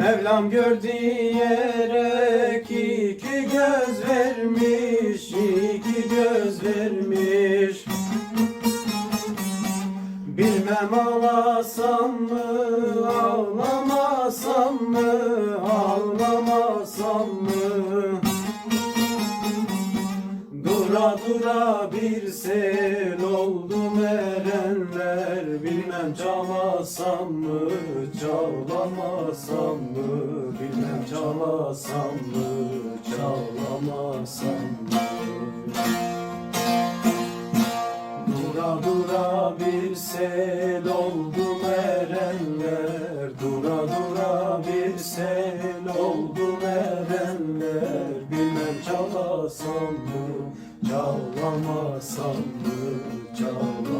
Mevlam gör diyerek iki göz vermiş, iki göz vermiş. Bilmem ağlasam mı, ağlamasam bir sel oldum erenler. Bilmem çalasam mı, çalamasam mı? Bilmem çalasam mı, çalamasam mı? Dura dura bir sel oldum erenler Bilmem çalasam mı, çalamasam mı, çalamasam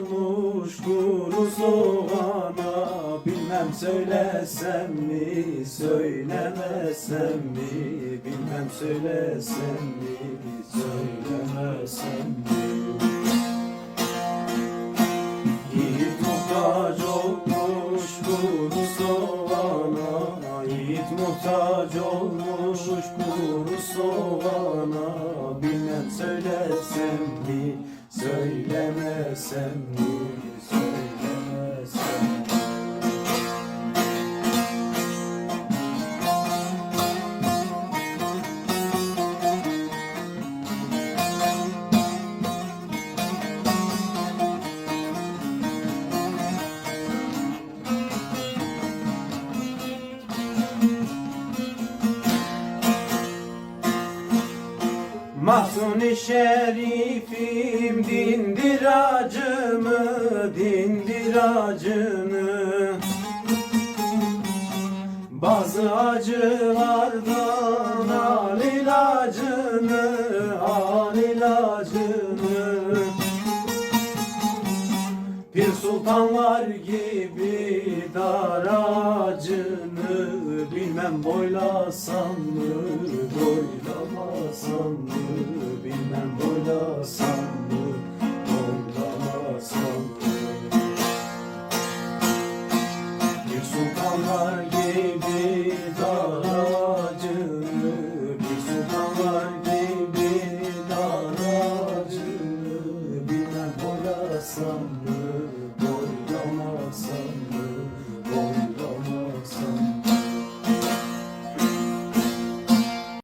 kuru soğana Bilmem söylesem mi, söylemesem mi? Bilmem söylesem mi, söylemesem mi? Yiğit muhtaç olmuş kuru soğana Yiğit muhtaç olmuş kuru soğana Bilmem söylesem mi, söylemesem mi, Mahzun-i şerifim dindir acımı, dindir acımı. Bazı acılardan al ilacını, al ilacını. Bir sultanlar gibi dar ağacını Bilmem boylasam mı, boylamasam mı? Bilmem boylasam mı,